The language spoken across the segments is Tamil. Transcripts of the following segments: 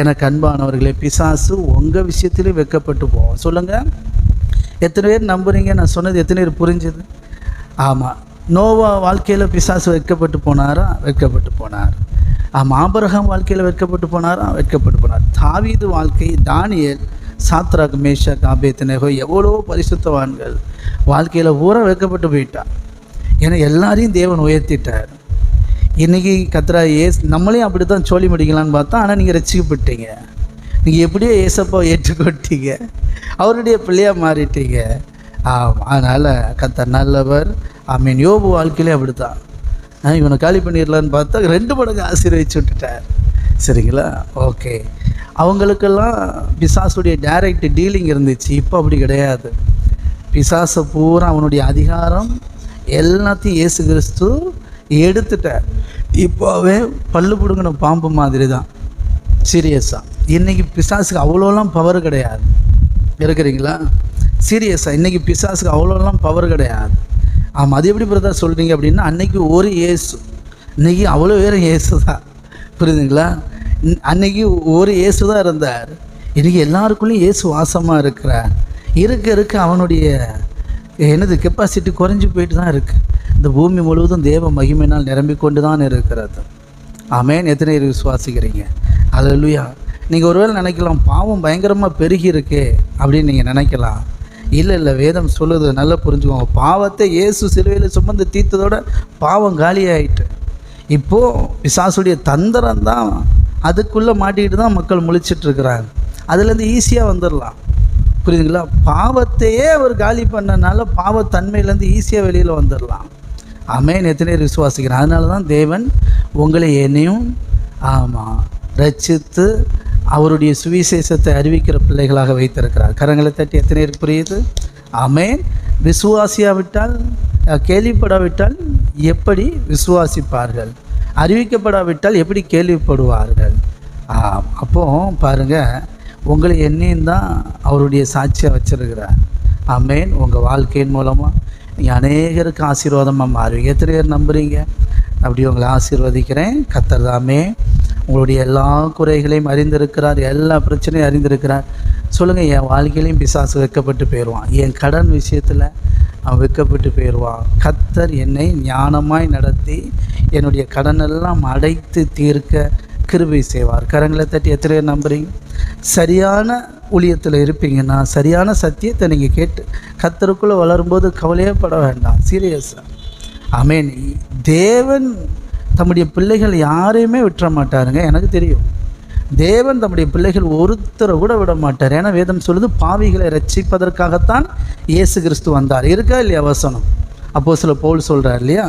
எனக்கு அன்பானவர்களே பிசாசு உங்கள் விஷயத்திலும் வெட்கப்பட்டு போவோம் சொல்லுங்கள் எத்தனை பேர் நம்புறீங்க? நான் சொன்னது எத்தனை பேர் புரிஞ்சுது? ஆமாம் நோவா வாழ்க்கையில் பிசாசு வெட்கப்பட்டு போனாரா? வெட்கப்பட்டு போனார். ஆமாம் ஆபரகம் வாழ்க்கையில் வெட்கப்பட்டு போனாரா? வெட்கப்பட்டு போனார். தாவீது வாழ்க்கை தானியேல் சாத்ராக் மேஷாக் ஆபேத்நேகோ எவ்வளோ பரிசுத்தவான்கள் வாழ்க்கையில் பூரா வெட்கப்பட்டு போயிட்டான் ஏன்னா எல்லாரையும் தேவன் உயர்த்திட்டார். இன்றைக்கி கத்ரா ஏஸ் நம்மளையும் அப்படி தான் சோழி முடிக்கலான்னு பார்த்தா ஆனால் நீங்கள் ரசிக்கப்பட்டீங்க. நீங்கள் எப்படியோ ஏசப்பா ஏற்றுக்கொட்டீங்க அவருடைய பிள்ளையாக மாறிட்டீங்க. ஆமாம் அதனால் கத்த நல்லவர். ஐ மீன் யோபு வாழ்க்கையிலே அப்படி தான் இவனை காலி பண்ணிடலான்னு பார்த்தா ரெண்டு மடங்கு ஆசீர்வதிச்சு விட்டுட்டார். சரிங்களா? ஓகே. அவங்களுக்கெல்லாம் பிசாசுடைய டைரக்ட் டீலிங் இருந்துச்சு. இப்போ அப்படி கிடையாது. பிசாசை பூரா அவனுடைய அதிகாரம் எல்லாத்தையும் இயேசு கிறிஸ்து எடுத்துட்டார் இப்போவே பல்லு பிடுங்கின பாம்பு மாதிரி தான் சீரியஸாக இன்றைக்கி பிசாசுக்கு அவ்வளோலாம் பவர் கிடையாது. இருக்கிறீங்களா? சீரியஸாக இன்றைக்கி பிசாசுக்கு அவ்வளோலாம் பவர் கிடையாது. ஆமாம் அது எப்படி பிரதா சொல்கிறீங்க அப்படின்னா அன்னைக்கு ஒரு ஏசு இன்றைக்கி அவ்வளோ பேரும் ஏசு தான் புரியுதுங்களா? அன்னைக்கு ஒரு இயேசு தான் இருந்தார். இன்றைக்கி எல்லாருக்குள்ளேயும் இயேசு வாசமாக இருக்கிறார். இருக்க இருக்க அவனுடைய எனது கெப்பாசிட்டி குறைஞ்சி போயிட்டு தான் இருக்குது இந்த பூமி முழுவதும் தேவ மகிமையினால் நிரம்பிக்கொண்டு தான் இருக்கிறது. ஆமேன். எத்தனை பேர் விசுவாசிக்கிறீங்க? அல்லேலூயா நீங்கள் ஒருவேளை நினைக்கலாம் பாவம் பயங்கரமாக பெருகி இருக்கே அப்படின்னு நீங்கள் நினைக்கலாம். இல்லை இல்லை வேதம் சொல்லுது நல்லா புரிஞ்சுக்கோங்க. பாவத்தை இயேசு சிலுவையில் சுமந்து தீர்த்ததோட பாவம் காலியாயிட்டு. இப்போது பிசாசுடைய தந்திரம் தான் அதுக்குள்ளே மாட்டிக்கிட்டு தான் மக்கள் முழிச்சிட்டு இருக்கிறாங்க. அதுலேருந்து ஈஸியாக வந்துடலாம் புரியுதுங்களா? பாவத்தையே அவர் காலி பண்ணனால பாவத்தன்மையிலேருந்து ஈஸியாக வெளியில் வந்துடலாம் அமேன். எத்தனை பேர் விசுவாசிக்கிறேன் அதனால தான் தேவன் உங்களை என்னையும் ஆமாம் ரச்சித்து அவருடைய சுவிசேஷத்தை அறிவிக்கிற பிள்ளைகளாக வைத்திருக்கிறார். கரங்களை தட்டி எத்தனை பேருக்கு புரியுது? அமேன். விசுவாசியாவிட்டால் கேள்விப்படாவிட்டால் எப்படி விசுவாசிப்பார்கள்? அறிவிக்கப்படாவிட்டால் எப்படி கேள்விப்படுவார்கள்? அப்போ பாருங்கள் உங்களை என்னையும் தான் அவருடைய சாட்சியாக வச்சிருக்கிறார். அமேன். உங்கள் வாழ்க்கையின் மூலமாக நீங்கள் அநேகருக்கு ஆசீர்வாதமாக மாறுவீங்க எத்தனை பேர் அப்படி உங்களை ஆசீர்வதிக்கிறேன். கத்தர் தாமே உங்களுடைய எல்லா குறைகளையும் அறிந்திருக்கிறார் எல்லா பிரச்சனையும் அறிந்திருக்கிறார். சொல்லுங்கள் என் வாழ்க்கையிலையும் பிசாசு வைக்கப்பட்டு போயிடுவான். என் கடன் விஷயத்தில் அவன் வைக்கப்பட்டு போயிடுவான். கத்தர் என்னை ஞானமாய் நடத்தி என்னுடைய கடனெல்லாம் அடைத்து தீர்க்க கிருபை செய்வார். கரங்களை தட்டி எத்தனை பேர் நம்புறீங்க. சரியான ஊழியத்தில் இருப்பீங்கன்னா சரியான சத்தியத்தை நீங்கள் கேட்டு கத்தருக்குள்ளே வளரும்போது கவலையே பட வேண்டாம் சீரியஸாக ஆமேன் தேவன் தம்முடைய பிள்ளைகள் யாரையுமே விட்டுற மாட்டாருங்க. எனக்கு தெரியும். தேவன் தம்முடைய பிள்ளைகள் ஒருத்தரை கூட விட மாட்டார். ஏன்னா வேதம் சொல்லுது பாவிகளை ரட்சிப்பதற்காகத்தான் இயேசு கிறிஸ்து வந்தார். இருக்கா இல்லையா வசனம்? அப்போ சில போல் சொல்கிறார் இல்லையா?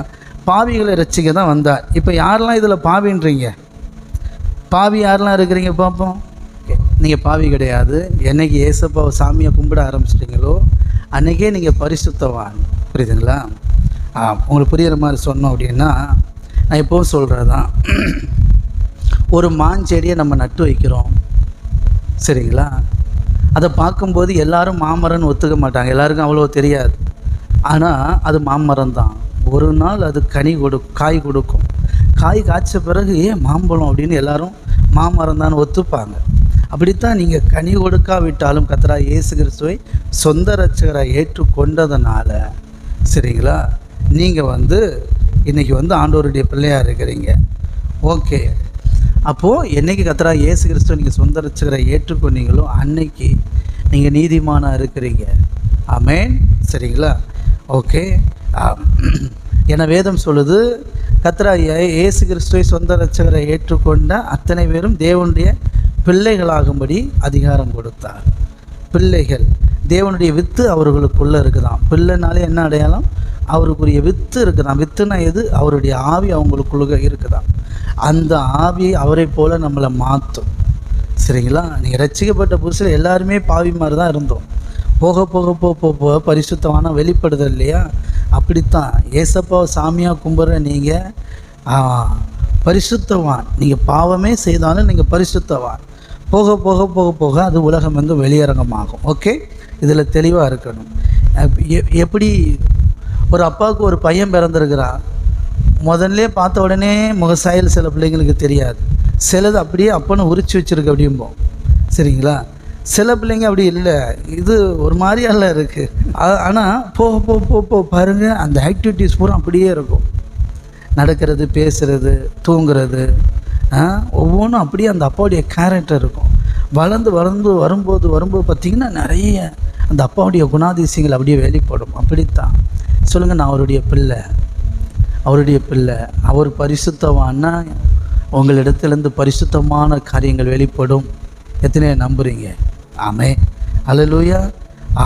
பாவிகளை ரட்சிக்க தான் வந்தார். இப்போ யாரெல்லாம் இதில் பாவின்றீங்க? பாவி யாரெல்லாம் இருக்கிறீங்க பார்ப்போம். நீங்கள் பாவி கிடையாது. என்னைக்கு ஏசப்பாவை சாமியை கும்பிட ஆரம்பிச்சிட்டிங்களோ அன்றைக்கே நீங்கள் பரிசுத்தவான். புரியுதுங்களா? ஆ உங்களுக்கு புரிகிற மாதிரி சொன்னோம் அப்படின்னா நான் எப்போவும் சொல்கிறது தான் ஒரு மாஞ்செடியை நம்ம நட்டு வைக்கிறோம். சரிங்களா? அதை பார்க்கும்போது எல்லாரும் மாமரம்னு ஒத்துக்க மாட்டாங்க. எல்லாருக்கும் அவ்வளோ தெரியாது. ஆனால் அது மாமரம் தான் ஒரு நாள் அது கனி கொடு காய் கொடுக்கும். காய் காய்ச்ச பிறகு ஏன் மாம்பழம் அப்படின்னு எல்லாரும் மாமரம் தான் ஒத்துப்பாங்க. அப்படித்தான் நீங்கள் கனி கொடுக்காவிட்டாலும் கத்தரா இயேசு கிறிஸ்துவை சொந்த ரட்சகராக ஏற்றுக்கொண்டதுனால சரிங்களா? நீங்கள் வந்து இன்றைக்கி வந்து ஆண்டோருடைய பிள்ளையாக இருக்கிறீங்க. ஓகே. அப்போது என்னைக்கு கத்தரா இயேசு கிறிஸ்துவ நீங்கள் சொந்த ரட்சகரை ஏற்றுக்கொண்டீங்களோ அன்னைக்கு நீங்கள் நீதிமானாக இருக்கிறீங்க. ஆமேன். சரிங்களா? ஓகே. என வேதம் சொல்லுது கத்ரா இயேசு கிறிஸ்துவை சொந்த ரட்சகரை ஏற்றுக்கொண்ட அத்தனை பேரும் தேவனுடைய பிள்ளைகளாகும்படி அதிகாரம் கொடுத்தார். பிள்ளைகள் தேவனுடைய வித்து அவர்களுக்குள்ளே இருக்குதான் பிள்ளைனாலே என்ன அடையாளம்? அவருக்குரிய வித்து இருக்குதான் வித்துனா எது? அவருடைய ஆவி அவங்களுக்குள்ள இருக்குதாம். அந்த ஆவி அவரை போல் நம்மளை மாற்றும். சரிங்களா? நீங்கள் ரட்சிக்கப்பட்ட புதுசில் எல்லாருமே பாவி மாதிரி தான் இருந்தோம். போக போக போக போக போக பரிசுத்தமான வெளிப்படுதல் இல்லையா? அப்படித்தான். ஏசப்பாவை சாமியாக கும்பிட்ற நீங்கள் பரிசுத்தவான். நீங்கள் பாவமே செய்தாலும் நீங்கள் பரிசுத்தவான். போக போக போக போக அது உலகம் வந்து வெளியரங்கமாகும். ஓகே? இதில் தெளிவாக இருக்கணும். எ- எப்படி ஒரு அப்பாவுக்கு ஒரு பையன் பிறந்திருக்கிறான். முதல்ல பார்த்த உடனே முகசாயல் சில பிள்ளைங்களுக்கு தெரியாது. சிலது அப்படியே அப்பனை உரிச்சு வச்சுருக்கு அப்படிம்போம். சரிங்களா? சில பிள்ளைங்க அப்படி இல்லை. இது ஒரு மாதிரியெல்லாம் இருக்குது ஆனால் போக போக போக போக பாருங்கள் அந்த ஆக்டிவிட்டீஸ் பூரா அப்படியே இருக்கும். நடக்கிறது பேசுகிறது தூங்குறது ஒவ்வொன்றும் அப்படியே அந்த அப்பாவுடைய கேரக்டர் இருக்கும். வளர்ந்து வளர்ந்து வரும்போது வரும்போது பார்த்திங்கன்னா நிறைய அந்த அப்பாவுடைய குணாதிசயங்கள் அப்படியே வெளிப்படும். அப்படித்தான். சொல்லுங்கள் நான் அவருடைய பிள்ளை. அவருடைய பிள்ளை. அவர் பரிசுத்தவான்னா உங்களிடத்திலிருந்து பரிசுத்தமான காரியங்கள் வெளிப்படும். எத்தனை நம்புகிறீங்க ஆமே அலலூயா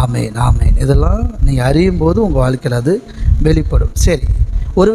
ஆமேன் ஆமேன். இதெல்லாம் நீங்கள் அறியும் போது உங்கள் வாழ்க்கையில் அது வெளிப்படும். சரி ஒரு